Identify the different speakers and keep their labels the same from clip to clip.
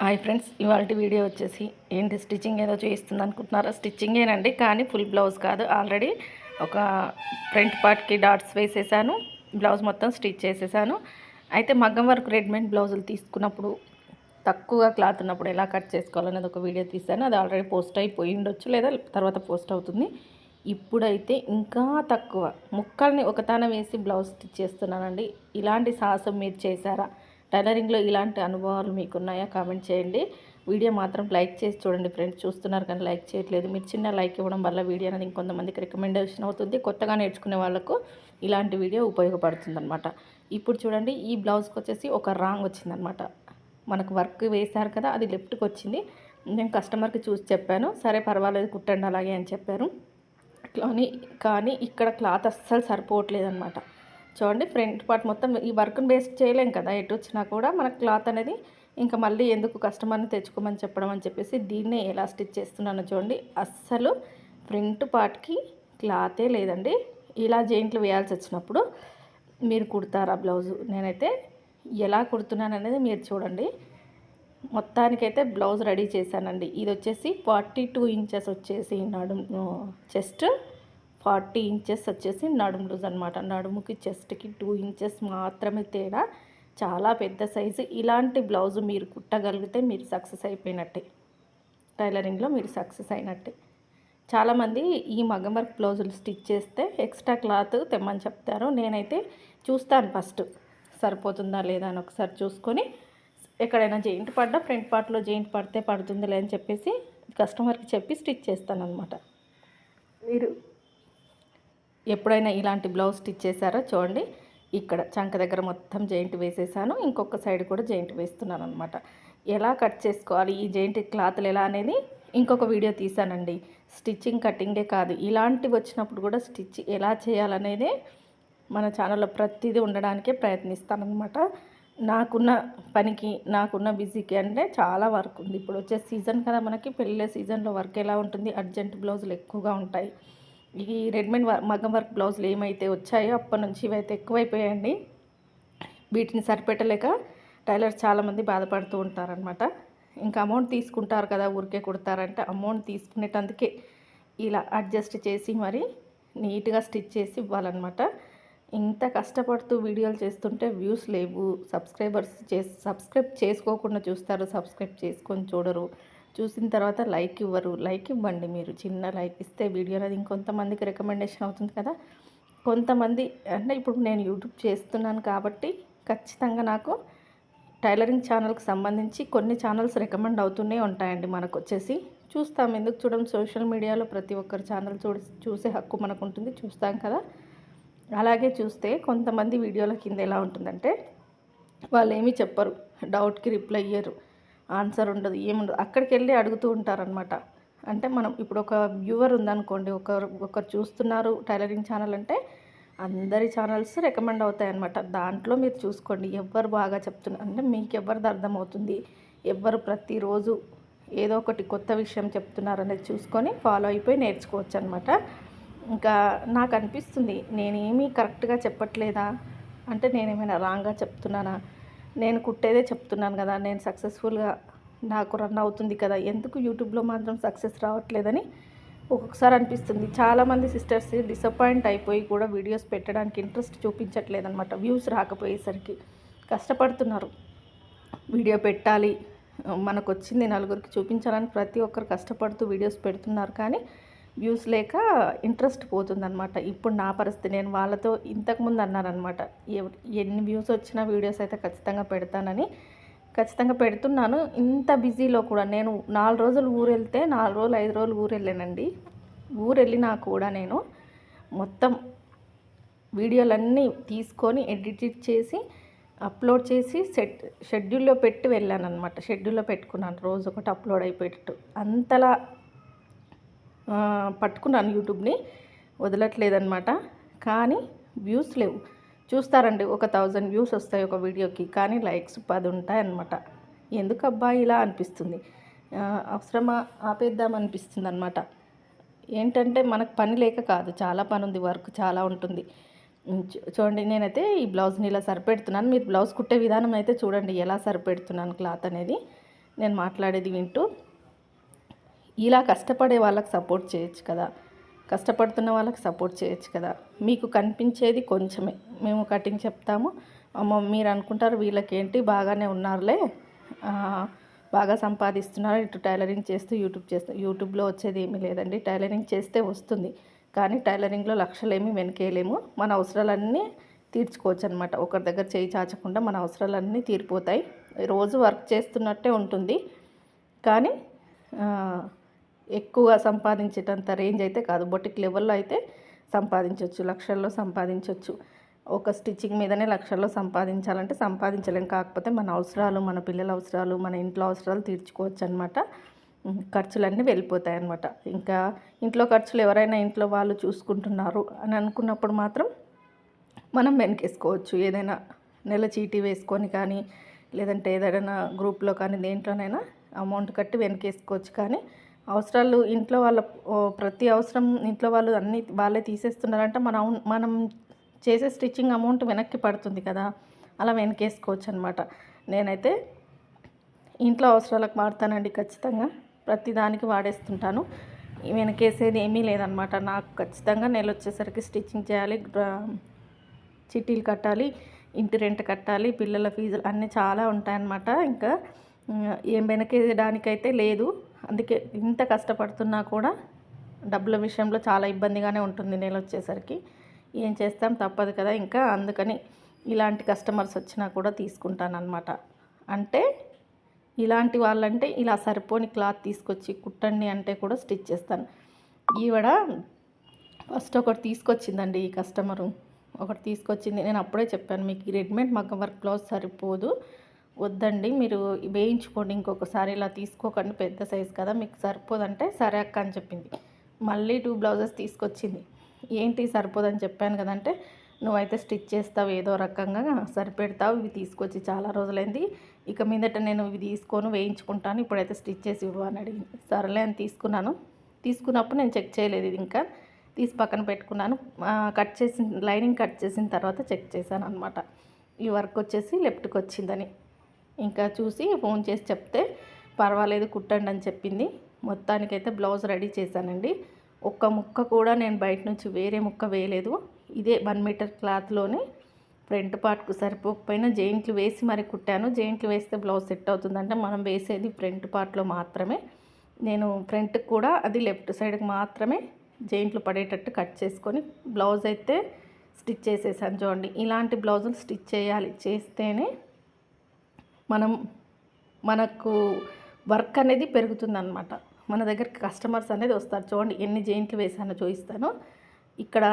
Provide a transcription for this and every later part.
Speaker 1: Hi friends ఇవాళ video వచ్చేసి ఏంటి స్టిచ్చింగ్ ఏదో చేయిస్తుంది అనుకుంటున్నారా? స్టిచ్చింగేనండి కానీ ఫుల్ బ్లౌజ్ కాదు. ఆల్రెడీ ఒక ఫ్రంట్ పార్ట్కి డాట్స్ వేసేసాను బ్లౌజ్ మొత్తం స్టిచ్ చేసేసాను. అయితే మగ్గం వర్క్ రెడీమేడ్ బ్లౌజులు తీసుకున్నప్పుడు తక్కువ క్లాత్ ఉన్నప్పుడు ఎలా కట్ చేసుకోవాలనేది ఒక వీడియో తీశాను. అది ఆల్రెడీ పోస్ట్ అయిపోయి ఉండొచ్చు లేదా తర్వాత పోస్ట్ అవుతుంది. ఇప్పుడైతే ఇంకా తక్కువ. ముక్కల్ని ఒకతాన వేసి బ్లౌజ్ స్టిచ్ చేస్తున్నానండి. ఇలాంటి సాహసం మీరు చేశారా? టైలరింగ్లో ఇలాంటి అనుభవాలు మీకున్నాయా? కామెంట్ చేయండి. వీడియో మాత్రం లైక్ చేసి చూడండి ఫ్రెండ్స్. చూస్తున్నారు కానీ లైక్ చేయట్లేదు. మీరు చిన్న లైక్ ఇవ్వడం వల్ల వీడియో అనేది ఇంకొంతమందికి రికమెండేషన్ అవుతుంది. కొత్తగా నేర్చుకునే వాళ్ళకు ఇలాంటి వీడియో ఉపయోగపడుతుందన్నమాట. ఇప్పుడు చూడండి ఈ బ్లౌజ్కి వచ్చేసి ఒక రాంగ్ వచ్చిందనమాట మనకు వర్క్ వేశారు కదా అది లెఫ్ట్కి వచ్చింది. నేను కస్టమర్కి చూసి చెప్పాను. సరే పర్వాలేదు కుట్టండి అలాగే అని చెప్పారు. కానీ కానీ ఇక్కడ క్లాత్ అస్సలు సరిపోవట్లేదు అనమాట చూడండి ఫ్రంట్ పార్ట్ మొత్తం ఈ వర్క్ని బేస్ చేయలేం కదా ఎటు వచ్చినా కూడా మనకు క్లాత్ అనేది ఇంకా మళ్ళీ ఎందుకు కస్టమర్ని తెచ్చుకోమని చెప్పడం అని చెప్పేసి దీన్నే ఎలా స్టిచ్ చేస్తున్నానో చూడండి. అస్సలు ఫ్రంట్ పార్ట్కి క్లాతే లేదండి. ఇలా జెయింట్లు వేయాల్సి వచ్చినప్పుడు మీరు కుడతారా బ్లౌజు? నేనైతే ఎలా కుడుతున్నాను అనేది మీరు చూడండి. మొత్తానికైతే బ్లౌజ్ రెడీ చేశానండి. ఇది వచ్చేసి ఫార్టీ టూ ఇంచెస్ వచ్చేసి నడుము చెస్ట్. ఫార్టీ ఇంచెస్ వచ్చేసి నడుము లూజ్ అనమాట నడుముకి చెస్ట్కి టూ ఇంచెస్ మాత్రమే తేడా. చాలా పెద్ద సైజు. ఇలాంటి బ్లౌజ్ మీరు కుట్టగలిగితే మీరు సక్సెస్ అయిపోయినట్టే. టైలరింగ్లో మీరు సక్సెస్ అయినట్టే. చాలామంది ఈ మగ్గం వర్క్ బ్లౌజులు స్టిచ్ చేస్తే ఎక్స్ట్రా క్లాత్ తెమ్మని చెప్తారు. నేనైతే చూస్తాను ఫస్ట్ సరిపోతుందా లేదా అని ఒకసారి చూసుకొని ఎక్కడైనా జెయింట్ పడ్డా ఫ్రంట్ పార్ట్లో జెయింట్ పడితే పడుతుంది అని చెప్పేసి కస్టమర్కి చెప్పి స్టిచ్ చేస్తాను అనమాట ఎప్పుడైనా ఇలాంటి బ్లౌజ్ స్టిచ్ చేశారో చూడండి. ఇక్కడ చంక దగ్గర మొత్తం జాయింట్ వేసేసాను. ఇంకొక సైడ్ కూడా జాయింట్ వేస్తున్నాను అనమాట ఎలా కట్ చేసుకోవాలి? ఈ జాయింట్ క్లాత్లు ఎలా అనేది ఇంకొక వీడియో తీసానండి స్టిచ్చింగ్ కటింగే కాదు. ఇలాంటివి వచ్చినప్పుడు కూడా స్టిచ్ ఎలా చేయాలనేది మన ఛానల్లో ప్రతిదీ ఉండడానికే ప్రయత్నిస్తానమాట నాకున్న పనికి నాకున్న బిజీకి అంటే చాలా వర్క్ ఉంది. ఇప్పుడు వచ్చే సీజన్ కదా మనకి. పెళ్ళే సీజన్లో వర్క్ ఎలా ఉంటుంది? అర్జెంట్ బ్లౌజులు ఎక్కువగా ఉంటాయి. ఈ రెడీమేడ్ మగ్గం వర్క్ బ్లౌజులు ఏమైతే వచ్చాయో అప్పటి నుంచి ఇవైతే ఎక్కువైపోయాయండి. వీటిని సరిపెట్టలేక టైలర్స్ చాలామంది బాధపడుతూ ఉంటారనమాట ఇంకా అమౌంట్ తీసుకుంటారు కదా ఊరికే కుడతారంటే అమౌంట్ తీసుకునేటందుకే ఇలా అడ్జస్ట్ చేసి మరి నీట్గా స్టిచ్ చేసి ఇవ్వాలన్నమాట. ఇంత కష్టపడుతూ వీడియోలు చేస్తుంటే వ్యూస్ లేవు. సబ్స్క్రైబర్స్ చేసి సబ్స్క్రైబ్ చేసుకోకుండా చూస్తారు. సబ్స్క్రైబ్ చేసుకొని చూడరు. చూసిన తర్వాత లైక్ ఇవ్వరు. లైక్ ఇవ్వండి మీరు. చిన్న లైక్ ఇస్తే వీడియో అనేది ఇంకొంతమందికి రికమెండేషన్ అవుతుంది కదా. కొంతమంది అంటే ఇప్పుడు నేను యూట్యూబ్ చేస్తున్నాను కాబట్టి ఖచ్చితంగా నాకు టైలరింగ్ ఛానల్కి సంబంధించి కొన్ని ఛానల్స్ రికమెండ్ అవుతూనే ఉంటాయండి మనకు వచ్చేసి. చూస్తాం ఎందుకు చూడడం సోషల్ మీడియాలో ప్రతి ఒక్కరి ఛానల్ చూడ చూసే హక్కు మనకు ఉంటుంది. చూస్తాం కదా. అలాగే చూస్తే కొంతమంది వీడియోల కింద ఎలా ఉంటుందంటే వాళ్ళు ఏమీ చెప్పరు. డౌట్కి రిప్లై ఇయ్యరు. ఆన్సర్ ఉండదు ఏముండదు. అక్కడికి వెళ్ళి అడుగుతూ ఉంటారనమాట అంటే మనం ఇప్పుడు ఒక వ్యూవర్ ఉందనుకోండి ఒకరు ఒకరు చూస్తున్నారు టైలరింగ్ ఛానల్ అంటే అందరి ఛానల్స్ రికమెండ్ అవుతాయన్నమాట. దాంట్లో మీరు చూసుకోండి ఎవరు బాగా చెప్తున్నారు అంటే మీకు ఎవరిది అర్థమవుతుంది. ఎవరు ప్రతిరోజు ఏదో ఒకటి కొత్త విషయం చెప్తున్నారు అనేది చూసుకొని ఫాలో అయిపోయి నేర్చుకోవచ్చు అనమాట ఇంకా నాకు అనిపిస్తుంది నేనేమీ కరెక్ట్గా చెప్పట్లేదా? అంటే నేనేమైనా రాంగ్గా చెప్తున్నానా? నేను కుట్టేదే చెప్తున్నాను కదా నేను సక్సెస్ఫుల్గా నాకు రన్ అవుతుంది కదా ఎందుకు యూట్యూబ్లో మాత్రం సక్సెస్ రావట్లేదని ఒక్కొక్కసారి అనిపిస్తుంది. చాలామంది సిస్టర్స్ డిసప్పాయింట్ అయిపోయి కూడా వీడియోస్ పెట్టడానికి ఇంట్రెస్ట్ చూపించట్లేదన్నమాట. వ్యూస్ రాకపోయేసరికి కష్టపడుతున్నారు. వీడియో పెట్టాలి మనకు వచ్చింది నలుగురికి చూపించాలని ప్రతి ఒక్కరు కష్టపడుతూ వీడియోస్ పెడుతున్నారు. కానీ వ్యూస్ లేక ఇంట్రెస్ట్ పోతుందనమాట ఇప్పుడు నా పరిస్థితి నేను వాళ్ళతో ఇంతకుముందు అన్నారనమాట ఎన్ని వ్యూస్ వచ్చినా వీడియోస్ అయితే ఖచ్చితంగా పెడతానని. ఖచ్చితంగా పెడుతున్నాను. ఇంత బిజీలో కూడా నేను నాలుగు రోజులు ఊరు వెళ్తే నాలుగు రోజులు ఐదు రోజులు ఊరు వెళ్ళానండి ఊరు వెళ్ళినా కూడా నేను మొత్తం వీడియోలన్నీ తీసుకొని ఎడిట్ చేసి అప్లోడ్ చేసి సెట్ షెడ్యూల్లో పెట్టి వెళ్ళాను అనమాట షెడ్యూల్లో పెట్టుకున్నాను. రోజు ఒకటి అప్లోడ్ అయిపోయేటట్టు. అంతలా పట్టుకున్నాను యూట్యూబ్ని. వదలట్లేదనమాట కానీ వ్యూస్ లేవు. చూస్తారండి ఒక థౌజండ్ వ్యూస్ వస్తాయి ఒక వీడియోకి. కానీ లైక్స్ పది ఉంటాయి అనమాట ఎందుకు అబ్బాయి ఇలా అనిపిస్తుంది? అవసరమా? ఆపేద్దాం అనిపిస్తుంది అనమాట ఏంటంటే మనకు పని లేక కాదు. చాలా పని ఉంది వర్క్ చాలా ఉంటుంది. చూడండి నేనైతే ఈ బ్లౌజ్ని ఇలా సరిపెడుతున్నాను. మీరు బ్లౌజ్ కుట్టే విధానం అయితే చూడండి ఎలా సరిపెడుతున్నాను క్లాత్ అనేది. నేను మాట్లాడేది వింటూ ఇలా కష్టపడే వాళ్ళకి సపోర్ట్ చేయొచ్చు కదా. కష్టపడుతున్న వాళ్ళకి సపోర్ట్ చేయొచ్చు కదా. మీకు కనిపించేది కొంచెమే. మేము కటింగ్ చెప్తాము. అమ్మ మీరు అనుకుంటారు వీళ్ళకేంటి? బాగానే ఉన్నారులే. బాగా సంపాదిస్తున్నారు. ఇటు టైలరింగ్ చేస్తూ యూట్యూబ్ చేస్తూ యూట్యూబ్లో వచ్చేది ఏమీ లేదండి. టైలరింగ్ చేస్తే వస్తుంది. కానీ టైలరింగ్లో లక్షలేమీ వెనకేయలేము. మన అవసరాలన్నీ తీర్చుకోవచ్చు అనమాట ఒకరి దగ్గర చేయి చాచకుండా మన అవసరాలన్నీ తీరిపోతాయి. రోజు వర్క్ చేస్తున్నట్టే ఉంటుంది. కానీ ఎక్కువ సంపాదించేటంత రేంజ్ అయితే కాదు. బొటిక్ లెవెల్లో అయితే సంపాదించవచ్చు లక్షల్లో సంపాదించవచ్చు ఒక స్టిచ్చింగ్ మీదనే లక్షల్లో సంపాదించాలంటే సంపాదించలేం. కాకపోతే మన అవసరాలు మన పిల్లల అవసరాలు మన ఇంట్లో అవసరాలు తీర్చుకోవచ్చు అనమాట ఖర్చులన్నీ వెళ్ళిపోతాయి అనమాట ఇంకా ఇంట్లో ఖర్చులు ఎవరైనా ఇంట్లో వాళ్ళు చూసుకుంటున్నారు అని అనుకున్నప్పుడు మాత్రం మనం వెనకేసుకోవచ్చు. ఏదైనా నెల చీటీ వేసుకొని కానీ లేదంటే ఏదైనా గ్రూప్లో కానీ దేంట్లోనైనా అమౌంట్ కట్టి వెనకేసుకోవచ్చు. కానీ అవసరాలు ఇంట్లో వాళ్ళ ప్రతి అవసరం ఇంట్లో వాళ్ళు అన్నీ వాళ్ళే తీసేస్తున్నారంటే మనం మనం చేసే స్టిచ్చింగ్ అమౌంట్ వెనక్కి పడుతుంది కదా. అలా వెనకేసుకోవచ్చు అనమాట నేనైతే ఇంట్లో అవసరాలకు వాడతానండి ఖచ్చితంగా. ప్రతి దానికి వాడేస్తుంటాను. వెనకేసేది ఏమీ లేదనమాట. నాకు ఖచ్చితంగా నెల వచ్చేసరికి స్టిచ్చింగ్ చేయాలి చిట్టీలు కట్టాలి ఇంటి రెంట్ కట్టాలి పిల్లల ఫీజులు అన్నీ చాలా ఉంటాయన్నమాట ఇంకా ఏం వెనకేయడానికైతే లేదు. అందుకే ఇంత కష్టపడుతున్నా కూడా డబ్బుల విషయంలో చాలా ఇబ్బందిగానే ఉంటుంది నెల వచ్చేసరికి. ఏం చేస్తాం? తప్పదు కదా. ఇంకా అందుకని ఇలాంటి కస్టమర్స్ వచ్చినా కూడా తీసుకుంటాను అంటే ఇలాంటి వాళ్ళంటే ఇలా సరిపోని క్లాత్ తీసుకొచ్చి కుట్టండి అంటే కూడా స్టిచ్ చేస్తాను. ఈవిడ ఫస్ట్ ఒకటి తీసుకొచ్చిందండి ఈ కస్టమరు. ఒకటి తీసుకొచ్చింది. నేను అప్పుడే చెప్పాను మీకు రెడీమేడ్ మగ్గం వర్క్ బ్లౌజ్ సరిపోదు. వద్దండి మీరు వేయించుకోండి ఇంకొకసారి ఇలా తీసుకోకండి పెద్ద సైజ్ కదా మీకు సరిపోదంటే సరే అక్క అని చెప్పింది. మళ్ళీ టూ బ్లౌజెస్ తీసుకొచ్చింది. ఏంటి సరిపోదని చెప్పాను కదంటే నువ్వైతే స్టిచ్ చేస్తావు ఏదో రకంగా సరిపెడతావు ఇవి తీసుకొచ్చి చాలా రోజులైంది ఇక మీదట నేను ఇవి తీసుకొని వేయించుకుంటాను ఇప్పుడైతే స్టిచ్ చేసి ఇవ్వు అని అడిగింది. సరేలే అని తీసుకున్నాను. తీసుకున్నప్పుడు నేను చెక్ చేయలేదు ఇది ఇంకా. తీసి పక్కన పెట్టుకున్నాను. కట్ చేసిన లైనింగ్ కట్ చేసిన తర్వాత చెక్ చేశాను అనమాట ఈ వర్క్ వచ్చేసి లెఫ్ట్కి వచ్చిందని. ఇంకా చూసి ఫోన్ చేసి చెప్తే పర్వాలేదు కుట్టండి అని చెప్పింది. మొత్తానికైతే బ్లౌజ్ రెడీ చేశానండి. ఒక్క ముక్క కూడా నేను బయట నుంచి వేరే ముక్క వేయలేదు. ఇదే వన్ మీటర్ క్లాత్లోనే ఫ్రంట్ పార్ట్కు సరిపోకపోయినా జెయింట్లు వేసి మరి కుట్టాను. జెయింట్లు వేస్తే బ్లౌజ్ సెట్ అవుతుందంటే మనం వేసేది ఫ్రంట్ పార్ట్లో మాత్రమే. నేను ఫ్రంట్కి కూడా అది లెఫ్ట్ సైడ్కి మాత్రమే జెయింట్లు పడేటట్టు కట్ చేసుకొని బ్లౌజ్ అయితే స్టిచ్ చేసేసాను చూడండి. ఇలాంటి బ్లౌజులు స్టిచ్ చేయాలి చేస్తేనే మనం మనకు వర్క్ అనేది పెరుగుతుందన్నమాట. మన దగ్గరికి కస్టమర్స్ అనేది వస్తారు. చూడండి ఎన్ని జెయింట్లు వేసానో చూపిస్తాను. ఇక్కడ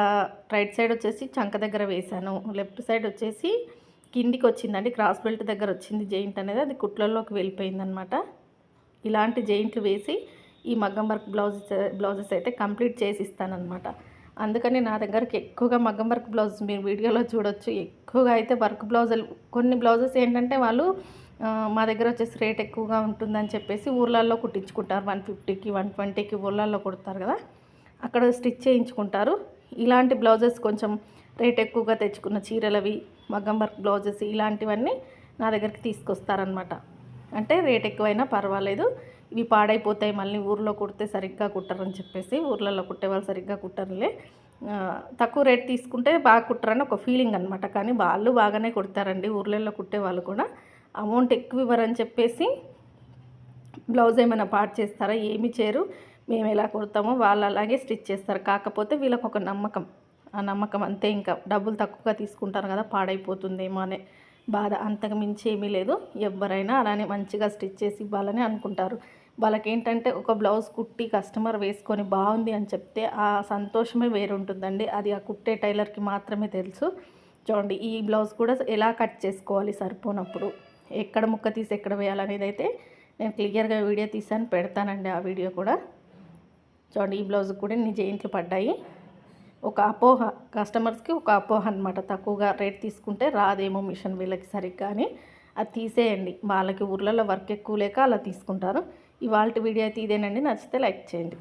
Speaker 1: రైట్ సైడ్ వచ్చేసి చంక దగ్గర వేసాను లెఫ్ట్ సైడ్ వచ్చేసి కిందికి వచ్చిందండి. క్రాస్ బెల్ట్ దగ్గర వచ్చింది జెయింట్ అనేది. అది కుట్లలోకి వెళ్ళిపోయిందనమాట ఇలాంటి జెయింట్లు వేసి ఈ మగ్గం వర్క్ బ్లౌజ్ బ్లౌజెస్ అయితే కంప్లీట్ చేసి ఇస్తానన్నమాట. అందుకని నా దగ్గరికి ఎక్కువగా మగ్గం వర్క్ బ్లౌజ్ మీరు వీడియోలో చూడొచ్చు. ఎక్కువగా అయితే వర్క్ బ్లౌజులు కొన్ని బ్లౌజెస్ ఏంటంటే వాళ్ళు మా దగ్గర వచ్చేసి రేట్ ఎక్కువగా ఉంటుందని చెప్పేసి ఊర్లలో కుట్టించుకుంటారు. వన్ ఫిఫ్టీకి వన్ ట్వంటీకి ఊర్లలో కుడతారు కదా. అక్కడ స్టిచ్ చేయించుకుంటారు. ఇలాంటి బ్లౌజెస్ కొంచెం రేట్ ఎక్కువగా తెచ్చుకున్న చీరలవి మగ్గం వర్క్ బ్లౌజెస్ ఇలాంటివన్నీ నా దగ్గరికి తీసుకొస్తారనమాట అంటే రేట్ ఎక్కువైనా పర్వాలేదు. ఇవి పాడైపోతాయి మళ్ళీ ఊర్లో కుడితే సరిగ్గా కుట్టరని చెప్పేసి ఊర్లలో కుట్టే వాళ్ళు సరిగ్గా కుట్టరులే. తక్కువ రేట్ తీసుకుంటే బాగా కుట్టరని ఒక ఫీలింగ్ అనమాట కానీ వాళ్ళు బాగానే కుడతారండి. ఊర్లలో కుట్టే వాళ్ళు కూడా అమౌంట్ ఎక్కువ ఇవ్వరని చెప్పేసి బ్లౌజ్ ఏమైనా పార్ట్ చేస్తారా? ఏమి చేయరు. మేము ఎలా కుడతామో వాళ్ళు అలాగే స్టిచ్ చేస్తారు. కాకపోతే వీళ్ళకి ఒక నమ్మకం. ఆ నమ్మకం అంతే ఇంకా. డబ్బులు తక్కువగా తీసుకుంటారు కదా పాడైపోతుందేమో అనే బాధ. అంతకు మించి ఏమీ లేదు. ఎవరైనా అలానే మంచిగా స్టిచ్ చేసి ఇవ్వాలని అనుకుంటారు. వాళ్ళకి ఏంటంటే ఒక బ్లౌజ్ కుట్టి కస్టమర్ వేసుకొని బాగుంది అని చెప్తే ఆ సంతోషమే వేరుంటుందండి. అది ఆ కుట్టే టైలర్కి మాత్రమే తెలుసు. చూడండి ఈ బ్లౌజ్ కూడా ఎలా కట్ చేసుకోవాలి సరిపోనప్పుడు? ఎక్కడ ముక్క తీసి ఎక్కడ వేయాలనేది అయితే నేను క్లియర్గా వీడియో తీసాను పెడతానండి ఆ వీడియో కూడా. చూడండి ఈ బ్లౌజ్ కూడా నీ జెయింట్లు పడ్డాయి. ఒక అపోహ కస్టమర్స్కి ఒక అపోహ అనమాట తక్కువగా రేట్ తీసుకుంటే రాదేమో మిషన్ వీళ్ళకి సరిగ్గా అని అది తీసేయండి. వాళ్ళకి ఊర్లలో వర్క్ ఎక్కువ లేక అలా తీసుకుంటారు. ఇవాళ వీడియో అయితే ఇదేనండి. నచ్చితే లైక్ చేయండి.